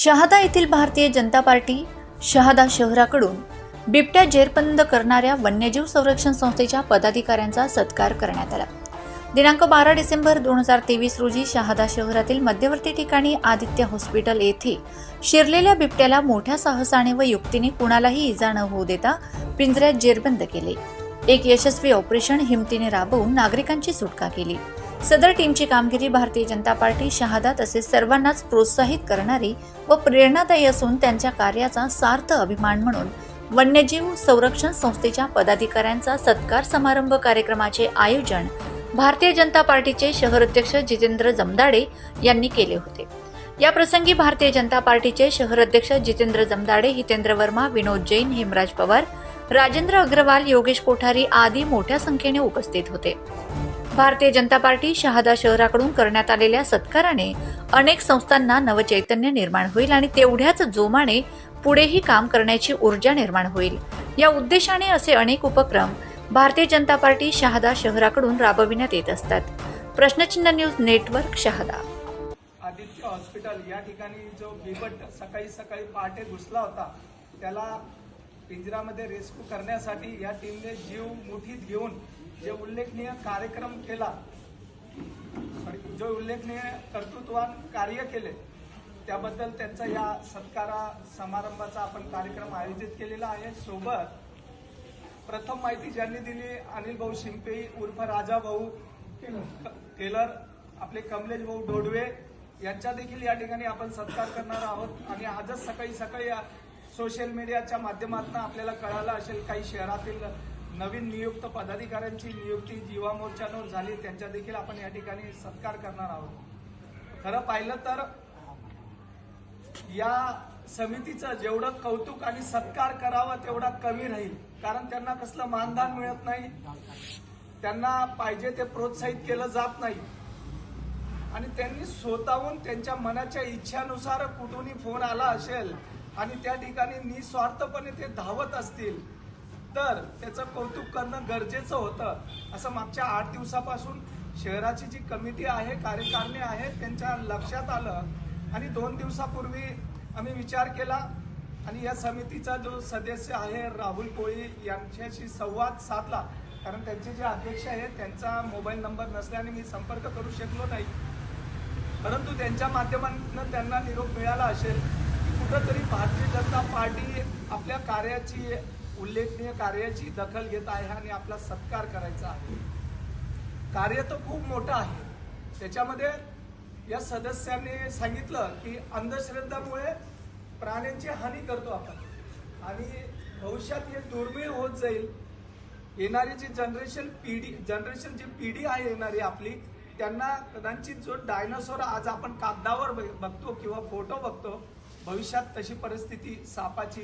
शहादा येथील भारतीय जनता पार्टी शहादा शहराकडून बिबट्या जेरबंद करणाऱ्या वन्यजीव संरक्षण संस्थेच्या पदाधिकाऱ्यांचा सत्कार करण्यात आला. दिनांक बारा डिसेंबर दोन हजार तेवीस रोजी शहादा शहरातील मध्यवर्ती ठिकाणी आदित्य हॉस्पिटल येथे शिरलेल्या बिबट्याला मोठ्या साहसाने व युक्तीने कुणालाही इजा न होऊ देता पिंजऱ्यात जेरबंद केले. एक यशस्वी ऑपरेशन हिमतीने राबवून नागरिकांची सुटका केली. सदर टीमची कामगिरी भारतीय जनता पार्टी शहादा तसेच सर्वांनाच प्रोत्साहित करणारी व प्रेरणादायी असून त्यांच्या कार्याचा सार्थ अभिमान म्हणून वन्यजीव संरक्षण संस्थेच्या पदाधिकाऱ्यांचा सत्कार समारंभ कार्यक्रमाचे आयोजन भारतीय जनता पार्टीचे शहर अध्यक्ष जितेंद्र जमदाडे यांनी केले होते. या प्रसंगी भारतीय जनता पार्टीचे शहर अध्यक्ष जितेंद्र जमदाडे हितेंद्र वर्मा विनोद जैन हेमराज पवार राजेंद्र अग्रवाल योगेश कोठारी आदी मोठ्या संख्येने उपस्थित होते. भारतीय जनता पार्टी शहादा शहराकडून करण्यात आलेल्या सत्काराने अनेक संस्थांना नवचैतन्य निर्माण होईल आणि तेवढ्याच जोमाने पुढेही काम करण्याची ऊर्जा निर्माण होईल. या उद्देशाने असे अनेक उपक्रम भारतीय जनता पार्टी शहादा शहराकडून राबविण्यात येत असतात. प्रश्नचिन्ह news network Shahada. Aditya hospital या ठिकाणी जो बिबट सकाळी सकाळी पहाटे घुसला होता त्याला पिंजरामध्ये रेस्क्यू करण्यासाठी या टीमने जीव मुठीत घेऊन जे उल्लेखनीय कार्यक्रम केला sorry, जो उल्लेखनीय कर्तृत्वान कार्य केले त्याबद्दल त्यांचा या सत्कारा समारंभाचा आपण कार्यक्रम आयोजित केलेला आहे. सोबत प्रथम माहिती ज्यांनी दिली अनिल भाऊ शिंपे उर्फ राजा भाऊ टेलर आपले कमलेश भाऊ डोडवे यांचा देखील या ठिकाणी आपण सत्कार करणार आहोत. आणि आजच सकाळी सकाळी सोशल मीडियाच्या माध्यमातून आपल्याला कळालं असेल काही शहरातील नवीन नियुक्त पदाधिकाऱ्यांची नियुक्ती जीवा मोर्चावर झाली त्यांच्या देखील आपण या ठिकाणी सत्कार करणार आहोत. खरं पाहिलं तर या समितीचं जेवढं कौतुक आणि सत्कार करावं तेवढा कमी राहील. कारण त्यांना कसलं मानधन मिळत नाही. त्यांना पाहिजे ते प्रोत्साहित केलं जात नाही. आणि त्यांनी स्वतःहून त्यांच्या मनाच्या इच्छानुसार कुठूनही फोन आला असेल आणि त्या ठिकाणी निस्वार्थपणे ते धावत असतील तर त्याचं कौतुक करणं गरजेचं होतं. असं मागच्या आठ दिवसापासून शहराची जी कमिटी आहे कार्यकारिणी आहे त्यांच्या लक्षात आलं. आणि दोन दिवसापूर्वी आम्ही विचार केला आणि या समितीचा जो सदस्य आहे राहुल कोळी यांच्याशी संवाद साधला. कारण त्यांचे जे अध्यक्ष आहेत त्यांचा मोबाईल नंबर नसल्याने मी संपर्क करू शकलो नाही. परंतु त्यांच्या माध्यमातून त्यांना निरोप मिळाला असेल. कुठं तरी भारतीय जनता पार्टी आपल्या कार्याची उल्लेखनीय कार्याची दखल घेत आहे आणि आपला सत्कार करायचा आहे. कार्य तर खूप मोठं आहे. त्याच्यामध्ये या सदस्यांनी सांगितलं की अंधश्रद्धामुळे प्राण्यांची हानी करतो आपण. आणि भविष्यात हे दुर्मिळ होत जाईल. येणारी जी जनरेशन पिढी जनरेशन जी पिढी आहे येणारी आपली त्यांना कदाचित जो डायनासोर आज आपण कागदावर बघतो किंवा फोटो बघतो भविष्यात तशी परिस्थिती सापाची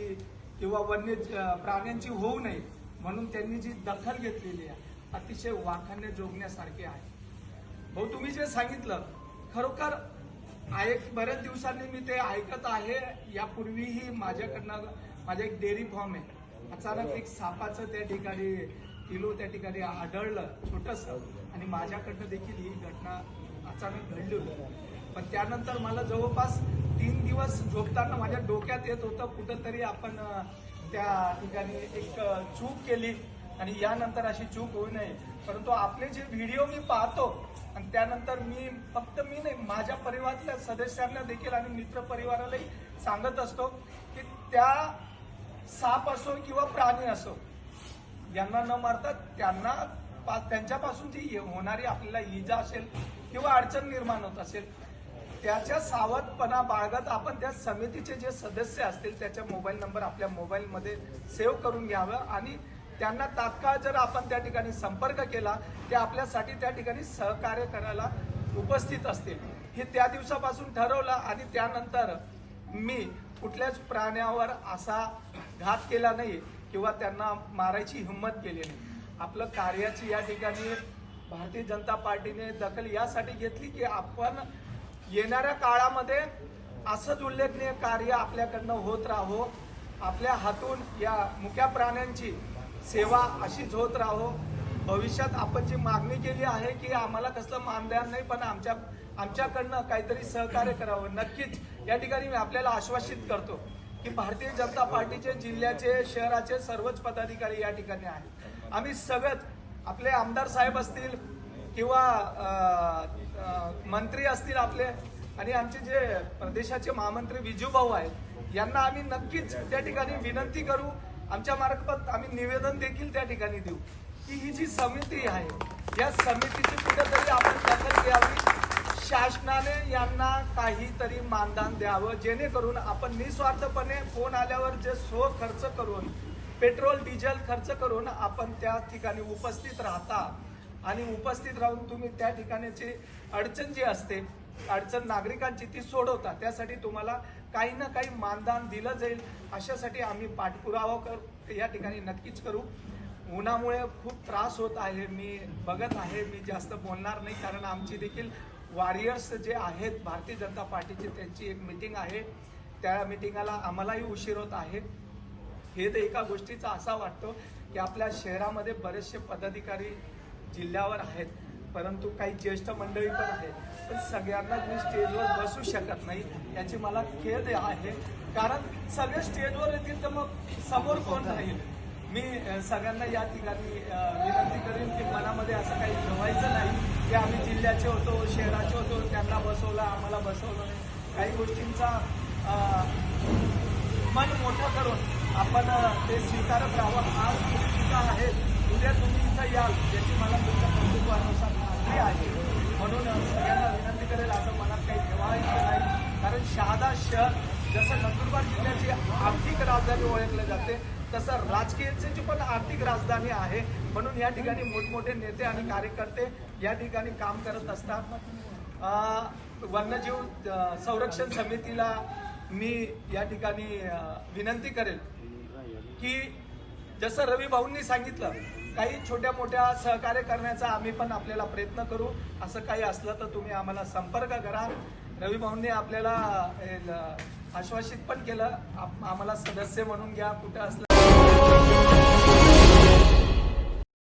किंवा वन्य प्राण्यांची होऊ नये म्हणून त्यांनी जी दखल घेतलेली आहे अतिशय वाखाण्य जोगण्यासारखी आहे. भाऊ तुम्ही जे सांगितलं खरोखर ऐक बऱ्याच दिवसांनी मी ते ऐकत आहे. यापूर्वीही माझ्याकडनं माझं एक डेअरी फॉर्म आहे. अचानक एक सापाचं त्या ठिकाणी किलो त्या ठिकाणी आढळलं छोटस. आणि माझ्याकडनं देखील ही घटना अचानक घडली होती. पण त्यानंतर मला जवळपास तीन दिवस झोपताना माझ्या डोक्यात येत होतं कुठंतरी आपण त्या ठिकाणी एक चूक केली आणि यानंतर अशी चूक होऊ नये. परंतु आपले जे व्हिडिओ मी पाहतो आणि त्यानंतर मी फक्त मी नाही माझ्या परिवारातल्या सदस्यांना देखील आणि मित्रपरिवारालाही सांगत असतो की त्या साप असो किंवा प्राणी असो यांना न मारता त्यांना पा- त्यांच्यापासून जी होणारी आपल्याला इजा असेल किंवा अडचण निर्माण होत असेल त्याच्या सावधपणा बाळगत आपण त्या समितीचे जे सदस्य असतील त्याच्या मोबाईल नंबर आपल्या मोबाईलमध्ये सेव्ह करून घ्यावं आणि त्यांना तात्काळ जर आपण त्या ठिकाणी संपर्क केला ते आपल्यासाठी त्या ठिकाणी सहकार्य करायला उपस्थित असतील. हे त्या दिवसापासून ठरवलं आणि त्यानंतर मी कुठल्याच प्राण्यावर असा घात केला नाही किंवा त्यांना मारायची हिंमत केली नाही. आपलं कार्याची या ठिकाणी भारतीय जनता पार्टीने दखल यासाठी घेतली की आपण येणाऱ्या काळामध्ये असंच उल्लेखनीय कार्य आपल्याकडनं होत राहो. आपल्या हातून या मुक्या प्राण्यांची सेवा अशीच होत राहो. भविष्यात आपण जी मागणी केली आहे की आम्हाला कसलं मानदान नाही पण आमच्या आमच्याकडनं काहीतरी सहकार्य करावं. नक्कीच या ठिकाणी मी आपल्याला आश्वासित करतो की भारतीय जनता पार्टीचे जिल्ह्याचे शहराचे सर्वच पदाधिकारी या ठिकाणी आहेत. आम्ही सगळंच आपले आमदार साहेब असतील किंवा मंत्री असतील आपले आणि आमचे जे प्रदेशाचे महामंत्री विजू भाऊ आहेत यांना आम्ही नक्कीच त्या ठिकाणी विनंती करू. आमच्या मार्फत आम्ही निवेदन देखील त्या ठिकाणी देऊ. की ही जी समिती आहे या समितीची कुठेतरी आपण दखल घ्यावी. शासनाने यांना काहीतरी मानधन द्यावं जेणेकरून आपण निस्वार्थपणे फोन आल्यावर जे स्व खर्च करून पेट्रोल डिझेल खर्च करून आपण त्या ठिकाणी उपस्थित राहता. आणि उपस्थित राहून तुम्ही त्या ठिकाणीची अडचण जी असते अडचण नागरिकांची ती सोडवता. त्यासाठी तुम्हाला काही ना काही मानदान दिलं जाईल. अशासाठी आम्ही पाठपुरावा कर या ठिकाणी नक्कीच करू. उन्हामुळे खूप त्रास होत आहे. मी बघत आहे. मी जास्त बोलणार नाही कारण आमची देखील वॉरियर्स जे आहेत भारतीय जनता पार्टीची त्यांची एक मिटिंग आहे. त्या मिटिंगाला आम्हालाही उशीर होत आहे. हे तर एका गोष्टीचा असा वाटतो की आपल्या शहरामध्ये बरेचसे पदाधिकारी जिल्ह्यावर आहेत. परंतु काही ज्येष्ठ मंडळी पण आहेत. पण सगळ्यांनाच मी स्टेजवर बसू शकत नाही याची मला खेद आहे. कारण सगळे स्टेजवर येतील तर मग समोर कोण राहील? मी सगळ्यांना या ठिकाणी विनंती करेन की मनामध्ये असं काही ठेवायचं नाही. की आम्ही जिल्ह्याचे होतो शहराचे होतो त्यांना बसवलं आम्हाला बसवलं नाही. काही गोष्टींचा मन मोठं करून आपण ते स्वीकारत राहावं. आज गोष्टीचा आहे आहेत. उद्या तुम्ही इथं याल याची मला तुमच्या कर्तृत्वानुसार खात्री आहे. म्हणून सगळ्यांना विनंती करेल असं मनात काही ठेवायचं नाही. कारण शहादा शहर जसं नंदुरबार जिल्ह्याची आर्थिक राजधानी ओळखली जाते तसं राजकीयची पण आर्थिक राजधानी आहे. म्हणून या ठिकाणी मोठमोठे नेते आणि कार्यकर्ते या ठिकाणी काम करत असतात. वन्यजीव संरक्षण समितीला मी या ठिकाणी विनंती करेल की जसं रवी भाऊंनी सांगितलं काही छोट्या मोठ्या सहकार्य करण्याचा आम्ही पण आपल्याला प्रयत्न करू. असं काही असलं तर तुम्ही आम्हाला संपर्क करा. रवी भाऊंनी आपल्याला आश्वासित पण केलं. आम्हाला सदस्य म्हणून घ्या. कुठं असलं